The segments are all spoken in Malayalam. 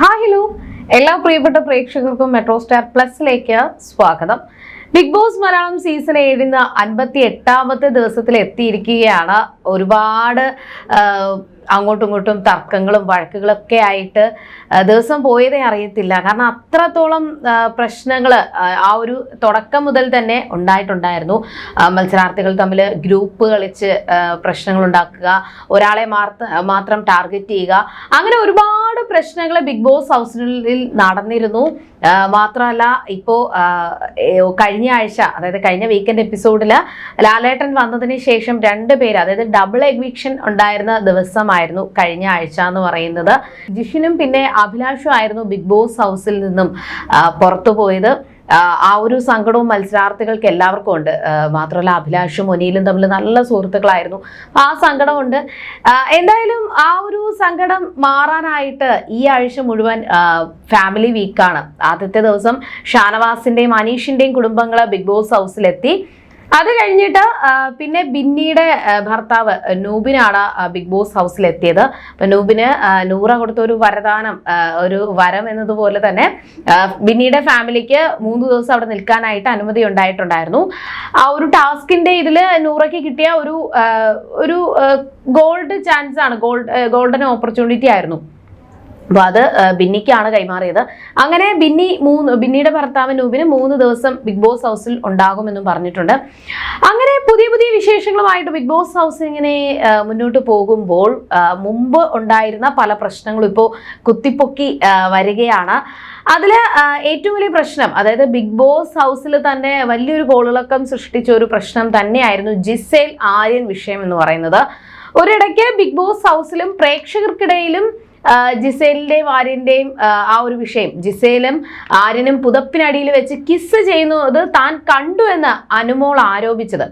Hi hello. എല്ലാ പ്രിയപ്പെട്ട പ്രേക്ഷകർക്കും മെട്രോ സ്റ്റാർ പ്ലസിലേക്ക് സ്വാഗതം. ബിഗ് ബോസ് മലയാളം സീസൺ ഏഴിന് അൻപത്തി എട്ടാമത്തെ ദിവസത്തിൽ എത്തിയിരിക്കുകയാണ് ഒരുപാട് അങ്ങോട്ടും ഇങ്ങോട്ടും തർക്കങ്ങളും വഴക്കുകളൊക്കെ ആയിട്ട് ദിവസം പോയതേ അറിയത്തില്ല. കാരണം അത്രത്തോളം പ്രശ്നങ്ങൾ ആ ഒരു തുടക്കം മുതൽ തന്നെ ഉണ്ടായിട്ടുണ്ടായിരുന്നു. മത്സരാർത്ഥികൾ തമ്മിൽ ഗ്രൂപ്പ് കളിച്ച് പ്രശ്നങ്ങൾ ഉണ്ടാക്കുക ഒരാളെ മാത്രം ടാർഗറ്റ് ചെയ്യുക. അങ്ങനെ ഒരുപാട് പ്രശ്നങ്ങൾ ബിഗ് ബോസ് ഹൗസിനുള്ളിൽ നടന്നിരുന്നു. മാത്രമല്ല ഇപ്പോൾ കഴിഞ്ഞ ആഴ്ച അതായത് കഴിഞ്ഞ വീക്കെൻഡ് എപ്പിസോഡിൽ ലാലേട്ടൻ വന്നതിന് ശേഷം രണ്ട് പേര് അതായത് ഡബിൾ എഗ്വിക്ഷൻ ഉണ്ടായിരുന്ന ദിവസമായിരുന്നു കഴിഞ്ഞ ആഴ്ച എന്ന് പറയുന്നത്. ജിഷിനും പിന്നെ അഭിലാഷും ആയിരുന്നു ബിഗ് ബോസ് ഹൗസിൽ നിന്നും പുറത്തു പോയത്. ആ, ഒരു സങ്കടവും മത്സരാർത്ഥികൾക്ക് എല്ലാവർക്കും ഉണ്ട്. മാത്രമല്ല അഭിലാഷും ഒനിയിലും തമ്മിൽ നല്ല സുഹൃത്തുക്കളായിരുന്നു. ആ സങ്കടമുണ്ട്. എന്തായാലും ആ ഒരു സങ്കടം മാറാനായിട്ട് ഈ ആഴ്ച മുഴുവൻ ഫാമിലി വീക്കാണ് ആദ്യത്തെ ദിവസം ഷാനവാസിന്റെയും അനീഷിന്റെയും കുടുംബങ്ങൾ ബിഗ് ബോസ് ഹൗസിലെത്തി. അത് കഴിഞ്ഞിട്ട് പിന്നെ ബിന്നിയുടെ ഭർത്താവ് നൂബിനാണ് ബിഗ് ബോസ് ഹൗസിലെത്തിയത്. അപ്പൊ നൂബിന് നൂറ കൊടുത്ത ഒരു വരദാനം ഒരു വരം എന്നതുപോലെ തന്നെ ബിന്നിയുടെ ഫാമിലിക്ക് മൂന്ന് ദിവസം അവിടെ നിൽക്കാനായിട്ട് അനുമതി ഉണ്ടായിട്ടുണ്ടായിരുന്നു. ആ ഒരു ടാസ്കിന്റെ ഇതിൽ നൂറയ്ക്ക് കിട്ടിയ ഒരു ഒരു ഗോൾഡ് ചാൻസ് ആണ് ഗോൾഡ് ഗോൾഡൻ ഓപ്പർച്യൂണിറ്റി ആയിരുന്നു. അപ്പൊ അത് ബിന്നിക്കാണ് കൈമാറിയത്. അങ്ങനെ ബിന്നി മൂന്ന് ബിന്നിയുടെ ഭർത്താവ് നൂബിന് മൂന്ന് ദിവസം ബിഗ് ബോസ് ഹൗസിൽ ഉണ്ടാകുമെന്നും പറഞ്ഞിട്ടുണ്ട്. അങ്ങനെ പുതിയ പുതിയ വിശേഷങ്ങളുമായിട്ട് ബിഗ് ബോസ് ഹൗസ് ഇങ്ങനെ മുന്നോട്ട് പോകുമ്പോൾ മുമ്പ് ഉണ്ടായിരുന്ന പല പ്രശ്നങ്ങളും ഇപ്പോൾ കുത്തിപ്പൊക്കി വരികയാണ്. അതിൽ ഏറ്റവും വലിയ പ്രശ്നം അതായത് ബിഗ് ബോസ് ഹൗസിൽ തന്നെ വലിയൊരു കോളിളക്കം സൃഷ്ടിച്ച ഒരു പ്രശ്നം തന്നെയായിരുന്നു ജിസേൽ ആര്യൻ വിഷയം എന്ന് പറയുന്നത്. ഒരിടയ്ക്ക് ബിഗ് ബോസ് ഹൗസിലും പ്രേക്ഷകർക്കിടയിലും ജിസേലിന്റെയും ആര്യന്റെയും ആ, ഒരു വിഷയം. ജിസേലും ആര്യനും പുതപ്പിനടിയിൽ വെച്ച് കിസ് ചെയ്യുന്നത് താൻ കണ്ടു എന്ന് അനുമോൾ ആരോപിച്ചത്.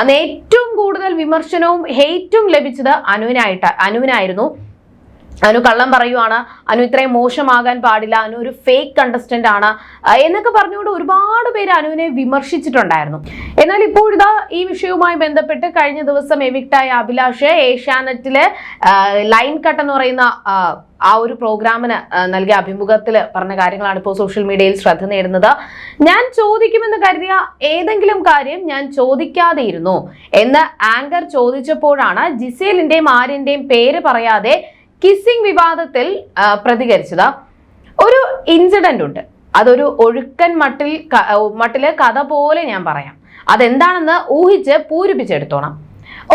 അന്ന് ഏറ്റവും കൂടുതൽ വിമർശനവും ഹെയ്റ്റും ലഭിച്ചത് അനുവിനായിട്ട് അനുവിനായിരുന്നു. അനു കള്ളം പറയുവാണ്. അനു ഇത്രയും മോശമാകാൻ പാടില്ല. അനു ഒരു ഫേക്ക് കണ്ടസ്റ്റന്റ് ആണ്. എന്നൊക്കെ പറഞ്ഞുകൊണ്ട് ഒരുപാട് പേര് അനുവിനെ വിമർശിച്ചിട്ടുണ്ടായിരുന്നു. എന്നാൽ ഇപ്പോൾ ഇതാ ഈ വിഷയവുമായി ബന്ധപ്പെട്ട് കഴിഞ്ഞ ദിവസം എവിക്റ്റായ അഭിലാഷ് ഏഷ്യാനെറ്റിലെ ലൈൻ കട്ട് എന്ന് പറയുന്ന ആ, ഒരു പ്രോഗ്രാമിന് നൽകിയ അഭിമുഖത്തിൽ പറഞ്ഞ കാര്യങ്ങളാണ് ഇപ്പോൾ സോഷ്യൽ മീഡിയയിൽ ശ്രദ്ധ നേടുന്നത്. ഞാൻ ചോദിക്കുമെന്ന് കരുതിയ ഏതെങ്കിലും കാര്യം ഞാൻ ചോദിക്കാതെ ഇരുന്നു എന്ന് ആങ്കർ ചോദിച്ചപ്പോഴാണ് ജിസേലിന്റെയും ആര്യന്റെയും പേര് പറയാതെ കിസ്സിംഗ് വിവാദത്തിൽ പ്രതികരിച്ചത്. ഒരു ഇൻസിഡന്റ് ഉണ്ട്. അതൊരു ഒഴുക്കൻ മട്ടിൽ മട്ടിൽ കഥ പോലെ ഞാൻ പറയാം. അതെന്താണെന്ന് ഊഹിച്ച് പൂരിപ്പിച്ചെടുത്തോണം.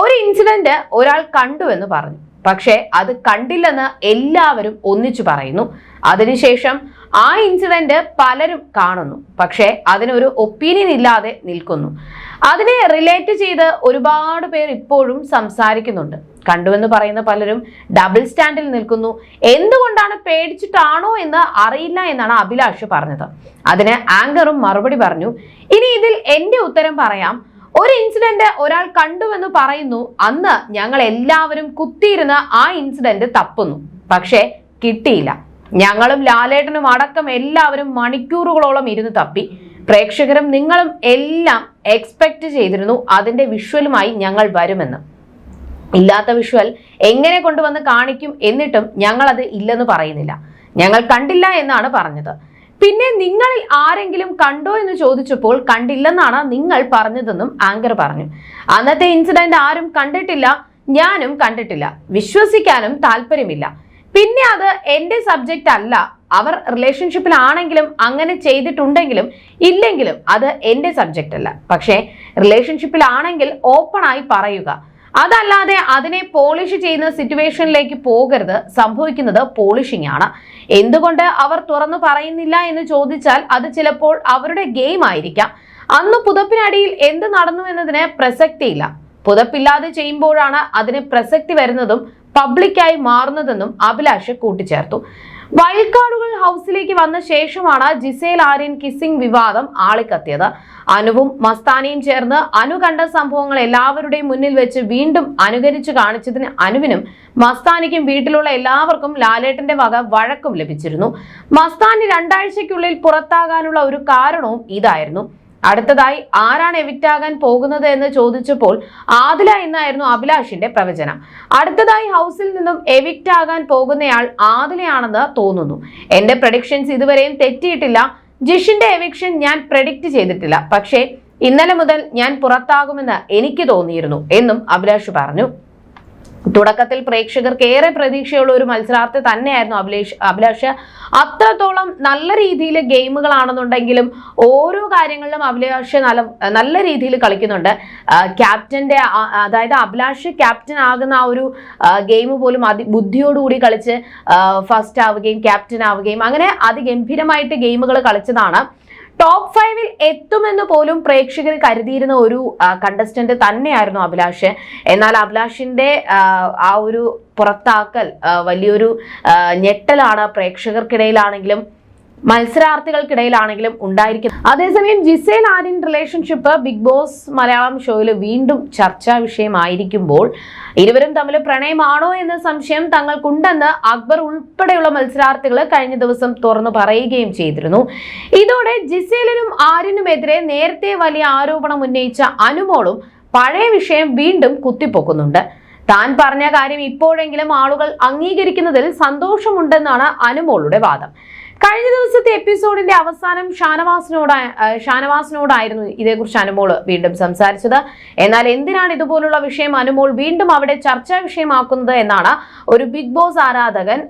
ഒരു ഇൻസിഡന്റ് ഒരാൾ കണ്ടുവെന്ന് പറഞ്ഞു. പക്ഷേ അത് കണ്ടില്ലെന്ന് എല്ലാവരും ഒന്നിച്ചു പറയുന്നു. അതിനുശേഷം ആ ഇൻസിഡന്റ് പലരും കാണുന്നു. പക്ഷേ അതിനൊരു ഒപ്പീനിയൻ ഇല്ലാതെ നിൽക്കുന്നു. അതിനെ റിലേറ്റ് ചെയ്ത് ഒരുപാട് പേർ ഇപ്പോഴും സംസാരിക്കുന്നുണ്ട്. കണ്ടുവെന്ന് പറയുന്ന പലരും ഡബിൾ സ്റ്റാൻഡിൽ നിൽക്കുന്നു. എന്തുകൊണ്ടാണ് പേടിച്ചിട്ടാണോ എന്ന് അറിയില്ല എന്നാണ് അഭിലാഷ് പറഞ്ഞത്. അതിന് ആങ്കറും മറുപടി പറഞ്ഞു. ഇനി ഇതിൽ എന്റെ ഉത്തരം പറയാം. ഒരു ഇൻസിഡന്റ് ഒരാൾ കണ്ടുവെന്ന് പറയുന്നു. അന്ന് ഞങ്ങൾ എല്ലാവരും കുത്തിയിരുന്ന് ആ ഇൻസിഡന്റ് തപ്പുന്നു. പക്ഷേ കിട്ടിയില്ല. ഞങ്ങളും ലാലേട്ടനും അടക്കം എല്ലാവരും മണിക്കൂറുകളോളം ഇരുന്ന് തപ്പി. പ്രേക്ഷകരും നിങ്ങളും എല്ലാം എക്സ്പെക്ട് ചെയ്തിരുന്നു അതിന്റെ വിഷ്വലുമായി ഞങ്ങൾ വരുമെന്ന്. ഇല്ലാത്ത വിഷ്വൽ എങ്ങനെ കൊണ്ടുവന്ന് കാണിക്കും എന്നിട്ടും ഞങ്ങൾ അത് ഇല്ലെന്ന് പറയുന്നില്ല. ഞങ്ങൾ കണ്ടില്ല എന്നാണ് പറഞ്ഞത്. പിന്നെ നിങ്ങളിൽ ആരെങ്കിലും കണ്ടോ എന്ന് ചോദിച്ചപ്പോൾ കണ്ടില്ലെന്നാണ് നിങ്ങൾ പറഞ്ഞതെന്നും ആങ്കർ പറഞ്ഞു. അന്നത്തെ ഇൻസിഡന്റ് ആരും കണ്ടിട്ടില്ല ഞാനും കണ്ടിട്ടില്ല. വിശ്വസിക്കാനും താല്പര്യമില്ല. പിന്നെ അത് എന്റെ സബ്ജക്റ്റ് അല്ല. അവർ റിലേഷൻഷിപ്പിലാണെങ്കിലും അങ്ങനെ ചെയ്തിട്ടുണ്ടെങ്കിലും ഇല്ലെങ്കിലും അത് എന്റെ സബ്ജക്റ്റ് അല്ല. പക്ഷേ റിലേഷൻഷിപ്പിലാണെങ്കിൽ ഓപ്പണായി പറയുക. അതല്ലാതെ അതിനെ പോളിഷ് ചെയ്യുന്ന സിറ്റുവേഷനിലേക്ക് പോകരുത്. സംഭവിക്കുന്നത് പോളിഷിംഗ് ആണ് എന്തുകൊണ്ട് അവർ തുറന്നു പറയുന്നില്ല എന്ന് ചോദിച്ചാൽ അത് ചിലപ്പോൾ അവരുടെ ഗെയിം ആയിരിക്കാം. അന്ന് പുതപ്പിനടിയിൽ എന്ത് നടന്നു എന്നതിന് പ്രസക്തിയില്ല പുതപ്പില്ലാതെ ചെയ്യുമ്പോഴാണ് അതിന് പ്രസക്തി വരുന്നതും പബ്ലിക്കായി മാറുന്നതെന്നും അഭിലാഷ് കൂട്ടിച്ചേർത്തു. വൈൽഡ് കാർഡുകൾ ഹൗസിലേക്ക് വന്ന ശേഷമാണ് ജിസേൽ ആര്യൻ കിസ്സിംഗ് വിവാദം ആളിക്കത്തിയത്. അനുവും മസ്താനിയും ചേർന്ന് അനു കണ്ട സംഭവങ്ങൾ എല്ലാവരുടെയും മുന്നിൽ വെച്ച് വീണ്ടും അനുകരിച്ചു കാണിച്ചതിന് അനുവിനും മസ്താനിക്കും വീട്ടിലുള്ള എല്ലാവർക്കും ലാലേട്ടന്റെ വക വഴക്കും ലഭിച്ചിരുന്നു. മസ്താനി രണ്ടാഴ്ചയ്ക്കുള്ളിൽ പുറത്താകാനുള്ള ഒരു കാരണവും ഇതായിരുന്നു. അടുത്തതായി ആരാണ് എവിക്റ്റ് ആകാൻ പോകുന്നത് എന്ന് ചോദിച്ചപ്പോൾ ആദില എന്നായിരുന്നു അഭിലാഷിന്റെ പ്രവചനം. അടുത്തതായി ഹൗസിൽ നിന്നും എവിക്റ്റ് ആകാൻ പോകുന്നയാൾ ആദിലയാണെന്ന് തോന്നുന്നു. എന്റെ പ്രഡിക്ഷൻസ് ഇതുവരെയും തെറ്റിയിട്ടില്ല. ജിഷിന്റെ എവിക്ഷൻ ഞാൻ പ്രഡിക്റ്റ് ചെയ്തിട്ടില്ല. പക്ഷേ ഇന്നലെ മുതൽ ഞാൻ പുറത്താകുമെന്ന് എനിക്ക് തോന്നിയിരുന്നു എന്നും അഭിലാഷ് പറഞ്ഞു. തുടക്കത്തിൽ പ്രേക്ഷകർക്ക് ഏറെ പ്രതീക്ഷയുള്ള ഒരു മത്സരാർത്ഥി തന്നെയായിരുന്നു അഭിലേഷ് അഭിലാഷ്. അത്രത്തോളം നല്ല രീതിയിൽ ഗെയിമുകളാണെന്നുണ്ടെങ്കിലും ഓരോ കാര്യങ്ങളിലും അഭിലാഷ് നല്ല നല്ല രീതിയിൽ കളിക്കുന്നുണ്ട്. ക്യാപ്റ്റന്റെ അതായത് അഭിലാഷ് ക്യാപ്റ്റൻ ആകുന്ന ആ ഒരു ഗെയിം പോലും അതി ബുദ്ധിയോടുകൂടി കളിച്ച് ഫസ്റ്റ് ആവുകയും ക്യാപ്റ്റൻ ആവുകയും അങ്ങനെ അതിഗംഭീരമായിട്ട് ഗെയിമുകൾ കളിച്ചതാണ്. ടോപ്പ് ഫൈവിൽ എത്തുമെന്ന് പോലും പ്രേക്ഷകർ കരുതിയിരുന്ന ഒരു കണ്ടസ്റ്റന്റ് തന്നെയായിരുന്നു അഭിലാഷ്. എന്നാൽ അഭിലാഷിന്റെ ആ ഒരു പുറത്താക്കൽ വലിയൊരു ഞെട്ടലാണ് പ്രേക്ഷകർക്കിടയിലാണെങ്കിലും മത്സരാർത്ഥികൾക്കിടയിലാണെങ്കിലും ഉണ്ടായിരിക്കും. അതേസമയം Gizele Aryan relationship Bigg Boss Malayalam ഷോയിൽ വീണ്ടും ചർച്ചാ വിഷയമായിരിക്കുമ്പോൾ ഇരുവരും തമ്മിൽ പ്രണയമാണോ എന്ന സംശയം തങ്ങൾക്കുണ്ടെന്ന് അക്ബർ ഉൾപ്പെടെയുള്ള മത്സരാർത്ഥികൾ കഴിഞ്ഞ ദിവസം തുറന്നു പറയുകയും ചെയ്തിരുന്നു. ഇതോടെ ജിസേലിനും ആര്യനുമെതിരെ നേരത്തെ വലിയ ആരോപണം ഉന്നയിച്ച അനുമോളും പഴയ വിഷയം വീണ്ടും കുത്തിപ്പൊക്കുന്നുണ്ട്. താൻ പറഞ്ഞ കാര്യം ഇപ്പോഴെങ്കിലും ആളുകൾ അംഗീകരിക്കുന്നതിൽ സന്തോഷമുണ്ടെന്നാണ് അനുമോളുടെ വാദം. കഴിഞ്ഞ ദിവസത്തെ എപ്പിസോഡിന്റെ അവസാനം ഷാനവാസിനോട് ഷാനവാസിനോടായിരുന്നു ഇതേക്കുറിച്ച് അനുമോൾ വീണ്ടും സംസാരിച്ചത്. എന്നാൽ എന്തിനാണ് ഇതുപോലുള്ള വിഷയം അനുമോൾ വീണ്ടും അവിടെ ചർച്ചാ വിഷയമാക്കുന്നത് എന്നാണ് ഒരു ബിഗ് ബോസ് ആരാധകൻ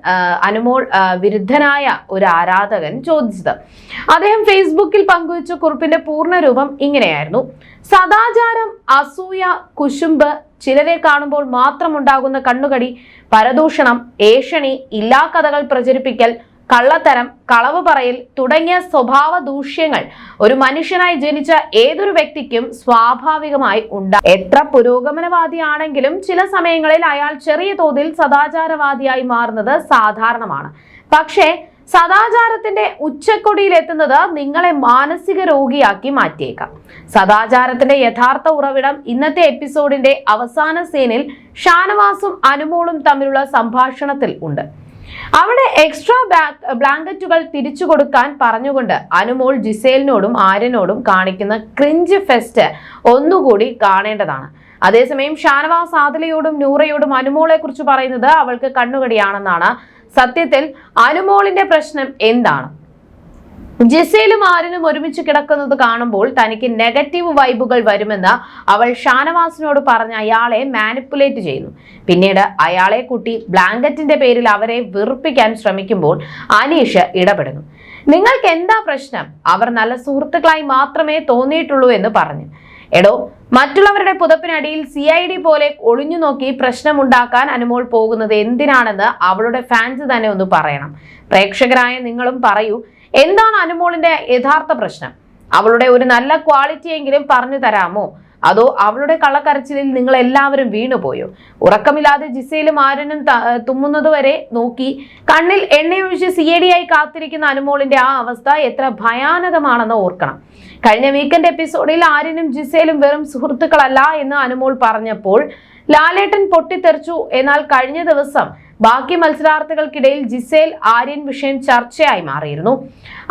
അനുമോൾ വിരുദ്ധനായ ഒരു ആരാധകൻ ചോദിച്ചത്. അദ്ദേഹം ഫേസ്ബുക്കിൽ പങ്കുവച്ച കുറിപ്പിന്റെ പൂർണരൂപം ഇങ്ങനെയായിരുന്നു. സദാചാരം അസൂയ കുശുമ്പ് ചിലരെ കാണുമ്പോൾ മാത്രം ഉണ്ടാകുന്ന കണ്ണുകടി പരദൂഷണം ഏഷണി ഇല്ലാ കഥകൾ പ്രചരിപ്പിക്കൽ കള്ളത്തരം കളവ് പറയൽ തുടങ്ങിയ സ്വഭാവ ദൂഷ്യങ്ങൾ ഒരു മനുഷ്യനായി ജനിച്ച ഏതൊരു വ്യക്തിക്കും സ്വാഭാവികമായി ഉണ്ടാകും എത്ര പുരോഗമനവാദിയാണെങ്കിലും ചില സമയങ്ങളിൽ അയാൾ ചെറിയ തോതിൽ സദാചാരവാദിയായി മാറുന്നത് സാധാരണമാണ്. പക്ഷേ സദാചാരത്തിന്റെ ഉച്ചക്കൊടിയിൽ എത്തുന്നത് നിങ്ങളെ മാനസിക രോഗിയാക്കി മാറ്റിയേക്കാം. സദാചാരത്തിന്റെ യഥാർത്ഥ ഉറവിടം ഇന്നത്തെ എപ്പിസോഡിന്റെ അവസാന സീനിൽ ഷാനവാസും അനുമോളും തമ്മിലുള്ള സംഭാഷണത്തിൽ ഉണ്ട്. അവിടെ എക്സ്ട്രാ ബ്ലാങ്കറ്റുകൾ തിരിച്ചു കൊടുക്കാൻ പറഞ്ഞുകൊണ്ട് അനുമോൾ ജിസേലിനോടും ആര്യനോടും കാണിക്കുന്ന ക്രിഞ്ച് ഫെസ്റ്റ് ഒന്നുകൂടി കാണേണ്ടതാണ്. അതേസമയം ഷാനവാസ് ആദിലയോടും നൂറയോടും അനുമോളെ കുറിച്ച് പറയുന്നത് അവൾക്ക് കണ്ണുകടിയാണെന്നാണ്. സത്യത്തിൽ അനുമോളിന്റെ പ്രശ്നം എന്താണ്? ജിസയിലും ആരനും ഒരുമിച്ച് കിടക്കുന്നത് കാണുമ്പോൾ തനിക്ക് നെഗറ്റീവ് വൈബുകൾ വരുമെന്ന് അവൾ ഷാനവാസിനോട് പറഞ്ഞ് അയാളെ മാനിപ്പുലേറ്റ് ചെയ്യുന്നു. പിന്നീട് അയാളെ കൂട്ടി ബ്ലാങ്കറ്റിന്റെ പേരിൽ അവരെ വെറുപ്പിക്കാൻ ശ്രമിക്കുമ്പോൾ അനീഷ് ഇടപെടുന്നു. നിങ്ങൾക്ക് എന്താ പ്രശ്നം? അവർ നല്ല സുഹൃത്തുക്കളായി മാത്രമേ തോന്നിയിട്ടുള്ളൂ എന്ന് പറഞ്ഞു. എടോ മറ്റുള്ളവരുടെ പുതപ്പിനടിയിൽ സി ഐ ഡി പോലെ ഒളിഞ്ഞു നോക്കി പ്രശ്നമുണ്ടാക്കാൻ അനുമോൾ പോകുന്നത് എന്തിനാണെന്ന് അവളുടെ ഫാൻസ് തന്നെ ഒന്ന് പറയണം. പ്രേക്ഷകരായ നിങ്ങളും പറയൂ എന്താണ് അനുമോളിന്റെ യഥാർത്ഥ പ്രശ്നം? അവളുടെ ഒരു നല്ല ക്വാളിറ്റി എങ്കിലും പറഞ്ഞു തരാമോ? അതോ അവളുടെ കള്ളക്കരച്ചിലിൽ നിങ്ങൾ എല്ലാവരും വീണുപോയോ? ഉറക്കമില്ലാതെ ജിസയിലും ആരനും തുമ്മുന്നത് വരെ നോക്കി കണ്ണിൽ എണ്ണയൊഴിച്ച് സി എ ഡി ആയി കാത്തിരിക്കുന്ന അനുമോളിന്റെ ആ അവസ്ഥ എത്ര ഭയാനകമാണെന്ന് ഓർക്കണം. കഴിഞ്ഞ വീക്കെൻഡ് എപ്പിസോഡിൽ ആര്യനും ജിസയിലും വെറും സുഹൃത്തുക്കളല്ല എന്ന് അനുമോൾ പറഞ്ഞപ്പോൾ ലാലേട്ടൻ പൊട്ടിത്തെറിച്ചു. എന്നാൽ കഴിഞ്ഞ ദിവസം ബാക്കി മത്സരാർത്ഥികൾക്കിടയിൽ ജിസേൽ ആര്യൻ വിഷയം ചർച്ചയായി മാറിയിരുന്നു.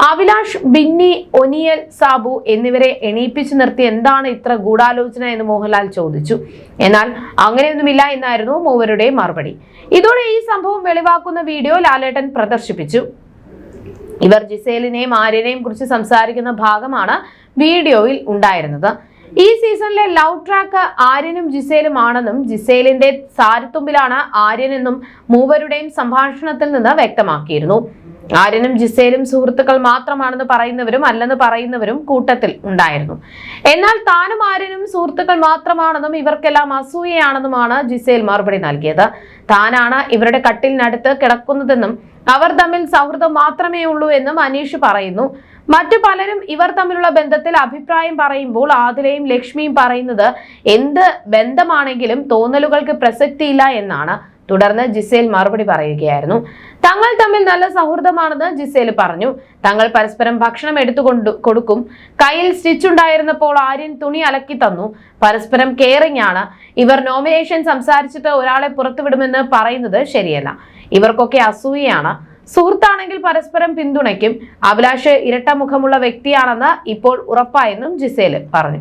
അഭിലാഷ് ബിന്നി ഒനിയൽ സാബു എന്നിവരെ എണീപ്പിച്ചു നിർത്തി എന്താണ് ഇത്ര ഗൂഢാലോചന എന്ന് മോഹൻലാൽ ചോദിച്ചു. എന്നാൽ അങ്ങനെയൊന്നുമില്ല എന്നായിരുന്നു മൂവരുടെ മറുപടി. ഇതോടെ ഈ സംഭവം വെളിവാക്കുന്ന വീഡിയോ ലാലേട്ടൻ പ്രദർശിപ്പിച്ചു. ഇവർ ജിസേലിനെയും ആര്യനെയും കുറിച്ച് സംസാരിക്കുന്ന ഭാഗമാണ് വീഡിയോയിൽ ഉണ്ടായിരുന്നത്. ഈ സീസണിലെ ലവ് ട്രാക്ക് ആര്യനും ജിസേലും ആണെന്നും ജിസേലിന്റെ സാരത്തുമ്പിലാണ് ആര്യനെന്നും മൂവരുടെയും സംഭാഷണത്തിൽ നിന്ന് വ്യക്തമാക്കിയിരുന്നു. ആര്യനും ജിസേലും സുഹൃത്തുക്കൾ മാത്രമാണെന്ന് പറയുന്നവരും അല്ലെന്ന് പറയുന്നവരും കൂട്ടത്തിൽ ഉണ്ടായിരുന്നു. എന്നാൽ താനും ആര്യനും സുഹൃത്തുക്കൾ മാത്രമാണെന്നും ഇവർക്കെല്ലാം അസൂയയാണെന്നുമാണ് ജിസേൽ മറുപടി നൽകിയത്. താനാണ് ഇവരുടെ കട്ടിലിനടുത്ത് കിടക്കുന്നതെന്നും അവർ തമ്മിൽ സൗഹൃദം മാത്രമേ ഉള്ളൂ എന്നും അനീഷ് പറയുന്നു. മറ്റു പലരും ഇവർ തമ്മിലുള്ള ബന്ധത്തിൽ അഭിപ്രായം പറയുമ്പോൾ ആതിലയും ലക്ഷ്മിയും പറയുന്നത് എന്ത് ബന്ധമാണെങ്കിലും തോന്നലുകൾക്ക് പ്രസക്തിയില്ല എന്നാണ്. തുടർന്ന് ജിസേൽ മറുപടി പറയുകയായിരുന്നു. തങ്ങൾ തമ്മിൽ നല്ല സൗഹൃദമാണെന്ന് ജിസേൽ പറഞ്ഞു. തങ്ങൾ പരസ്പരം ഭക്ഷണം എടുത്തുകൊണ്ട് കൊടുക്കും. കയ്യിൽ സ്റ്റിച്ച് ഉണ്ടായിരുന്നപ്പോൾ ആര്യൻ തുണി അലക്കി തന്നു. പരസ്പരം കെയറിംഗ് ആണ്. ഇവർ നോമിനേഷൻ സംസാരിച്ചിട്ട് ഒരാളെ പുറത്തുവിടുമെന്ന് പറയുന്നത് ശരിയല്ല. ഇവർക്കൊക്കെ അസൂയയാണ്. സുഹൃത്താണെങ്കിൽ പരസ്പരം പിന്തുണയ്ക്കും. അഭിലാഷ് ഇരട്ടമുഖമുള്ള വ്യക്തിയാണെന്ന് ഇപ്പോൾ ഉറപ്പായെന്നും ജിസേൽ പറഞ്ഞു.